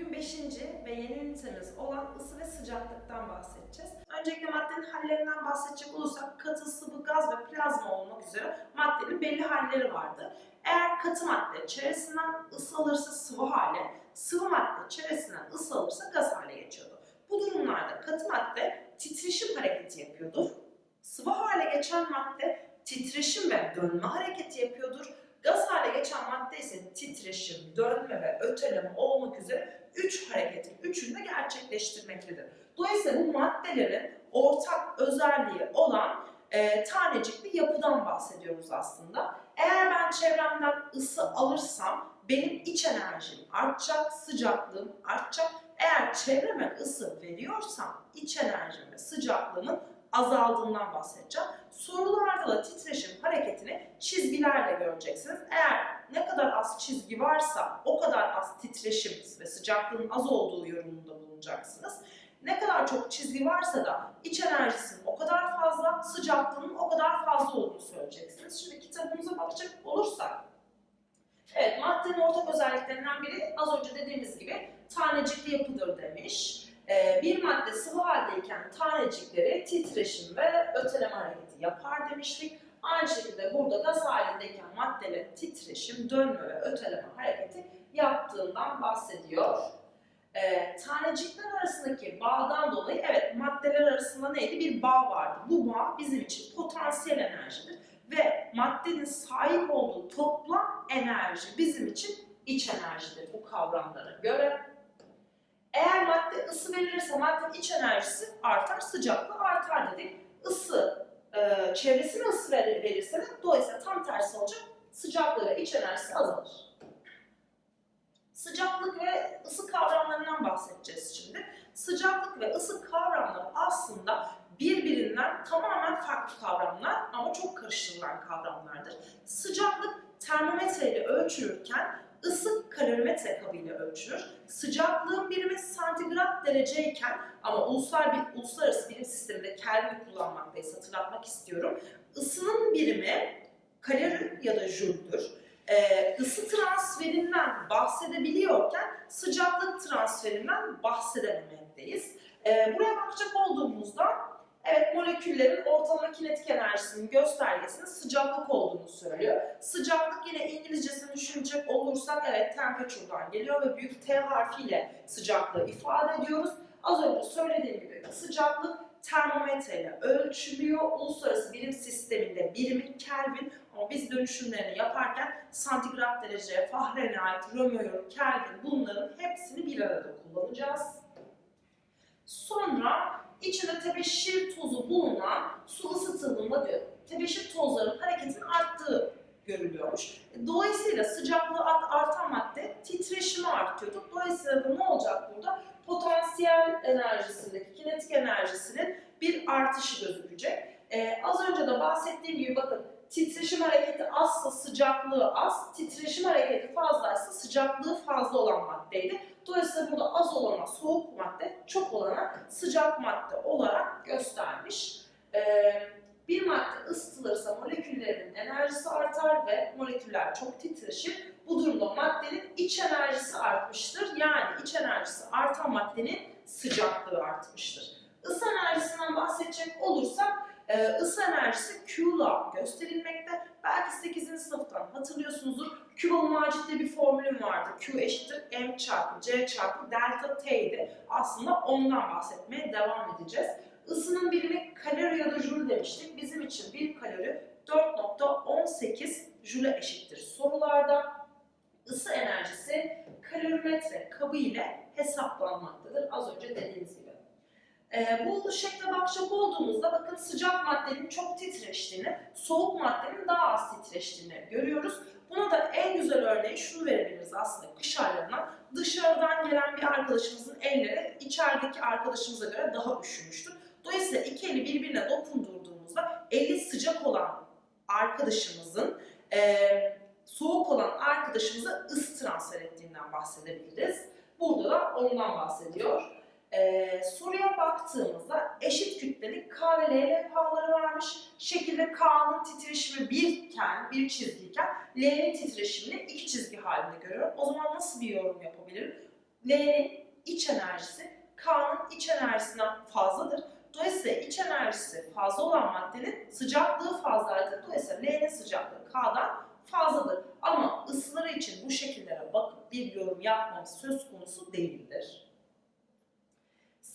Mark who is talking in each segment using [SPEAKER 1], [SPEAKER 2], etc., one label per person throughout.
[SPEAKER 1] Bugün 5. ve yeni ünitemiz olan ısı ve sıcaklıktan bahsedeceğiz. Öncelikle maddenin hallerinden bahsedecek olursak katı, sıvı, gaz ve plazma olmak üzere maddenin belli halleri vardı. Eğer katı madde çevresinden ısı alırsa sıvı hale, sıvı madde çevresinden ısı alırsa gaz hale geçiyordu. Bu durumlarda katı madde titreşim hareketi yapıyordur. Sıvı hale geçen madde titreşim ve dönme hareketi yapıyordur. Gaz hale geçen madde ise titreşim, dönme ve öteleme olmak üzere üç hareketin üçünü de gerçekleştirmektedir. Dolayısıyla bu maddelerin ortak özelliği olan e, tanecikli yapıdan bahsediyoruz aslında. Eğer ben çevremden ısı alırsam benim iç enerjim artacak, sıcaklığım artacak. Eğer çevreme ısı veriyorsam iç enerjim ve sıcaklığımın azaldığından bahsedeceğim. Sorularda da titreşim hareketini çizgilerle göreceksiniz. Eğer kadar az çizgi varsa o kadar az titreşim ve sıcaklığın az olduğu yorumunda bulunacaksınız. Ne kadar çok çizgi varsa da iç enerjisinin o kadar fazla, sıcaklığının o kadar fazla olduğunu söyleyeceksiniz. Şimdi kitabımıza bakacak olursak, evet maddenin ortak özelliklerinden biri az önce dediğimiz gibi tanecikli yapıdır demiş. Ee, bir madde sıvı haldeyken tanecikleri titreşim ve öteleme hareketi yapar demiştik. Aynı şekilde burada gaz halindeyken maddelerin titreşim, dönme ve öteleme hareketi yaptığından bahsediyor. Ee, tanecikler arasındaki bağdan dolayı evet maddeler arasında neydi? Bir bağ vardı. Bu bağ bizim için potansiyel enerjidir. Ve maddenin sahip olduğu toplam enerji bizim için iç enerjidir bu kavramlara göre. Eğer madde ısı verilirse maddenin iç enerjisi artar, sıcaklığı artar dedik. Isı, e, çevresine ısı verir, verirse de dolayısıyla tam tersi olacak. Sıcaklığı iç enerjisi azalır. Sıcaklık ve ısı kavramlarından bahsedeceğiz şimdi. Sıcaklık ve ısı kavramları aslında birbirinden tamamen farklı kavramlar ama çok karıştırılan kavramlardır. Sıcaklık termometre ile ölçülürken ısı kalorimetre kabıyla ölçülür. Sıcaklığın birimi santigrat dereceyken ama ulusal bir uluslararası bilim sisteminde Kelvin kullanmaktayız hatırlatmak istiyorum. Isının birimi kalori ya da jüldür. Ee, ısı transferinden bahsedebiliyorken sıcaklık transferinden bahsedememekteyiz. Ee, buraya bakacak olduğumuzda Evet, moleküllerin ortalama kinetik enerjisinin göstergesinin sıcaklık olduğunu söylüyor. Sıcaklık yine İngilizcesini düşünecek olursak evet temperature'dan geliyor ve büyük T harfiyle sıcaklığı ifade ediyoruz. Az önce söylediğim gibi sıcaklık termometreyle ölçülüyor. Uluslararası birim sisteminde birimi Kelvin ama biz dönüşümlerini yaparken santigrat derece, Fahrenheit, Römöör, Kelvin bunların hepsini bir arada kullanacağız. Sonra içinde tebeşir tozu bulunan su ısıtıldığında diyor, tebeşir tozlarının hareketinin arttığı görülüyormuş. Dolayısıyla sıcaklığı artan madde titreşimi artıyordu. Dolayısıyla da ne olacak burada? Potansiyel enerjisindeki kinetik enerjisinin bir artışı gözükecek. Ee, az önce de bahsettiğim gibi bakın titreşim hareketi azsa sıcaklığı az, titreşim hareketi fazlaysa sıcaklığı fazla olan maddeydi. Dolayısıyla burada az olana soğuk madde, çok olana sıcak madde olarak göstermiş. Ee, bir madde ısıtılırsa moleküllerinin enerjisi artar ve moleküller çok titreşir. Bu durumda maddenin iç enerjisi artmıştır. Yani iç enerjisi artan maddenin sıcaklığı artmıştır. Isı enerjisinden bahsedecek olursak e, ısı enerjisi Q'la gösterilmekte. Belki 8. sınıftan hatırlıyorsunuzdur. Q macitli bir formülüm vardı. Q eşittir M çarpı C çarpı delta T'ydi. Aslında ondan bahsetmeye devam edeceğiz. Isının birimi kalori ya da joule demiştik. Bizim için bir kalori 4.18 joule eşittir sorularda. Isı enerjisi kalorimetre kabı ile hesaplanmaktadır. Az önce dediğimiz gibi. Ee, bu şekle bakacak olduğumuzda bakın sıcak maddenin çok titreştiğini, soğuk maddenin daha az titreştiğini görüyoruz. Buna da en güzel örneği şunu verebiliriz aslında kış aylarına. Dışarıdan gelen bir arkadaşımızın elleri içerideki arkadaşımıza göre daha üşümüştür. Dolayısıyla iki eli birbirine dokundurduğumuzda eli sıcak olan arkadaşımızın e, soğuk olan arkadaşımıza ısı transfer ettiğinden bahsedebiliriz. Burada da ondan bahsediyor. Ee, soruya baktığımızda eşit kütleli K ve L levhaları varmış. Şekilde K'nın titreşimi birken, bir çizgiyken L'nin titreşimini iki çizgi halinde görüyorum. O zaman nasıl bir yorum yapabilirim? L'nin iç enerjisi K'nın iç enerjisinden fazladır. Dolayısıyla iç enerjisi fazla olan maddenin sıcaklığı fazlaydı. Dolayısıyla L'nin sıcaklığı K'dan fazladır. Ama ısıları için bu şekillere bakıp bir yorum yapmamız söz konusu değildir.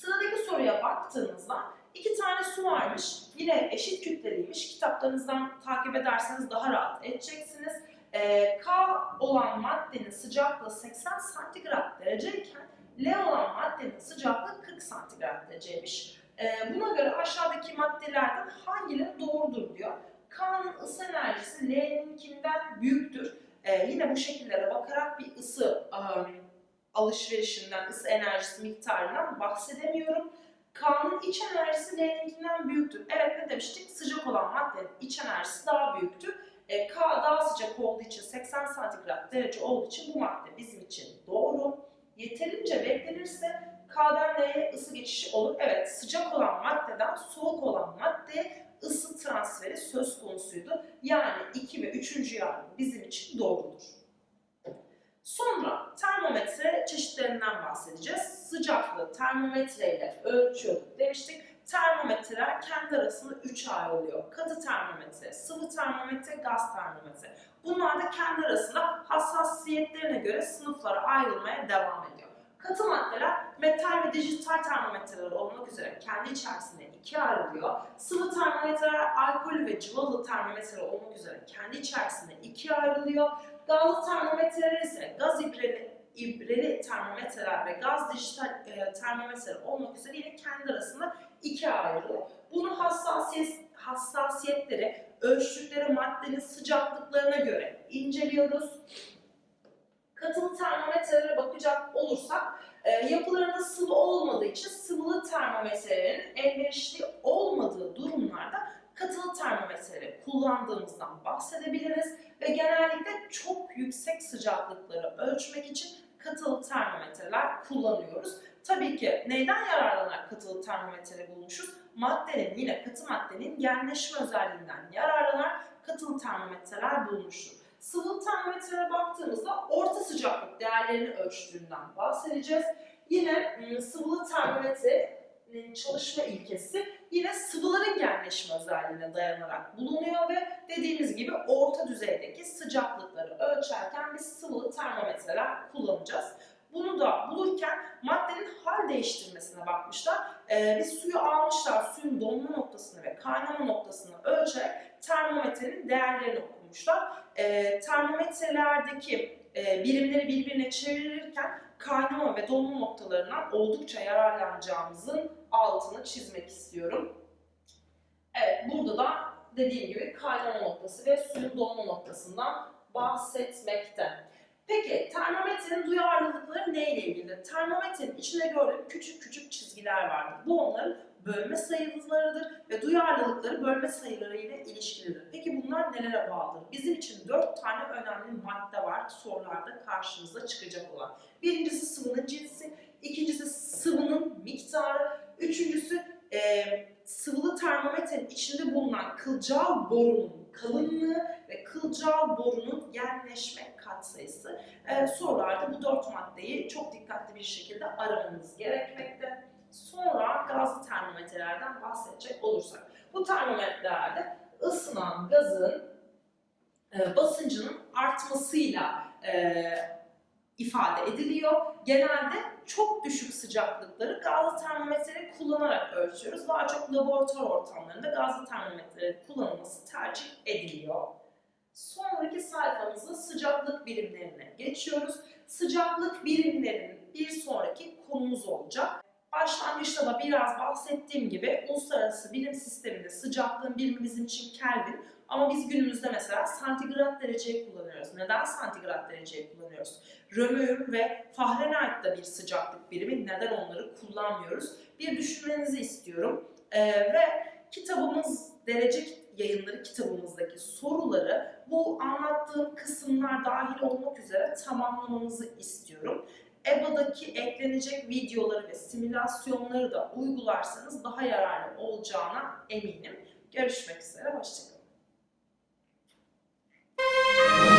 [SPEAKER 1] Sıradaki soruya baktığınızda iki tane su varmış. Yine eşit kütleliymiş. Kitaplarınızdan takip ederseniz daha rahat edeceksiniz. Ee, K olan maddenin sıcaklığı 80 santigrat dereceyken L olan maddenin sıcaklığı 40 santigrat dereceymiş. Ee, buna göre aşağıdaki maddelerden hangileri doğrudur diyor. K'nın ısı enerjisi L'ninkinden büyüktür. Ee, yine bu şekillere bakarak bir ısı ım, alışverişinden, ısı enerjisi miktarından bahsedemiyorum. K'nın iç enerjisi L'ninkinden büyüktür. Evet ne demiştik? Sıcak olan maddenin iç enerjisi daha büyüktür. E, K daha sıcak olduğu için 80 santigrat derece olduğu için bu madde bizim için doğru. Yeterince beklenirse K'dan L'ye ısı geçişi olur. Evet sıcak olan maddeden soğuk olan maddeye ısı transferi söz konusuydu. Yani 2 ve 3. yargı bizim için doğrudur. Sonra termometre çeşitlerinden bahsedeceğiz. Sıcaklığı termometre ile ölçüyorduk demiştik. Termometreler kendi arasında 3 ayrılıyor. Katı termometre, sıvı termometre, gaz termometre. Bunlar da kendi arasında hassasiyetlerine göre sınıflara ayrılmaya devam ediyor. Katı maddeler metal ve dijital termometreler olmak üzere kendi içerisinde ikiye ayrılıyor. Sıvı termometreler alkolü ve cıvalı termometreler olmak üzere kendi içerisinde ikiye ayrılıyor. Gazlı termometreler ise gaz ibreli, ibreli termometreler ve gaz dijital e, termometreler olmak üzere yine kendi arasında ikiye ayrılıyor. Bunun hassasiyet, hassasiyetleri ölçtükleri maddenin sıcaklıklarına göre inceliyoruz. Katılı termometrelere bakacak olursak e, yapılarında sıvı olmadığı için sıvılı termometrelerin elverişli olmadığı durumlarda katılı termometreleri kullandığımızdan bahsedebiliriz ve genellikle çok yüksek sıcaklıkları ölçmek için katılı termometreler kullanıyoruz. Tabii ki neyden yararlanarak katılı termometre bulmuşuz? Maddenin yine katı maddenin genleşme özelliğinden yararlanarak katılı termometreler bulmuştur. Sıvı termometrelere baktığımızda orta sıcaklık değerlerini ölçtüğünden bahsedeceğiz. Yine ım, sıvılı termometrenin çalışma ilkesi yine sıvıların genleşme özelliğine dayanarak bulunuyor ve dediğimiz gibi orta düzeydeki sıcaklıkları ölçerken biz sıvılı termometreler kullanacağız. Bunu da bulurken maddenin hal değiştirmesine bakmışlar. Ee, biz suyu almışlar, suyun donma noktasını ve kaynama noktasını ölçerek termometrenin değerlerini okumuşlar. Ee, termometrelerdeki e, birimleri birbirine çevirirken kaynama ve donma noktalarından oldukça yararlanacağımızın altını çizmek istiyorum. Evet, burada da dediğim gibi kaynama noktası ve suyun donma noktasından bahsetmekte. Peki termometrenin duyarlılıkları neyle ilgili? Termometrenin içinde gördüğüm küçük küçük çizgiler vardır. Bu onların bölme sayılarıdır ve duyarlılıkları bölme sayıları ile ilişkilidir. Peki bunlar nelere bağlıdır? Bizim için dört tane önemli madde var sorularda karşımıza çıkacak olan. Birincisi sıvının cinsi, ikincisi sıvının miktarı, üçüncüsü e, sıvılı termometrenin içinde bulunan kılcal borunun kalınlığı ve kılcal borunun genleşme katsayısı. Ee, sorularda bu dört maddeyi çok dikkatli bir şekilde aramamız gerekmekte. Sonra gazlı termometrelerden bahsedecek olursak. Bu termometrelerde ısınan gazın e, basıncının artmasıyla e, ifade ediliyor. Genelde çok düşük sıcaklıkları gazlı termometreleri kullanarak ölçüyoruz. Daha çok laboratuvar ortamlarında gazlı termometreleri kullanılması tercih ediliyor. Sonraki sayfamızda sıcaklık birimlerine geçiyoruz. Sıcaklık birimlerinin bir sonraki konumuz olacak. Başlangıçta da biraz bahsettiğim gibi uluslararası bilim sisteminde sıcaklığın birimi için Kelvin ama biz günümüzde mesela santigrat dereceyi kullanıyoruz. Neden santigrat dereceyi kullanıyoruz? Römür ve Fahrenheit'ta bir sıcaklık birimi neden onları kullanmıyoruz? Bir düşünmenizi istiyorum. Ee, ve kitabımız derece yayınları kitabımızdaki soruları bu anlattığım kısımlar dahil olmak üzere tamamlamanızı istiyorum. EBA'daki eklenecek videoları ve simülasyonları da uygularsanız daha yararlı olacağına eminim. Görüşmek üzere, hoşçakalın. Música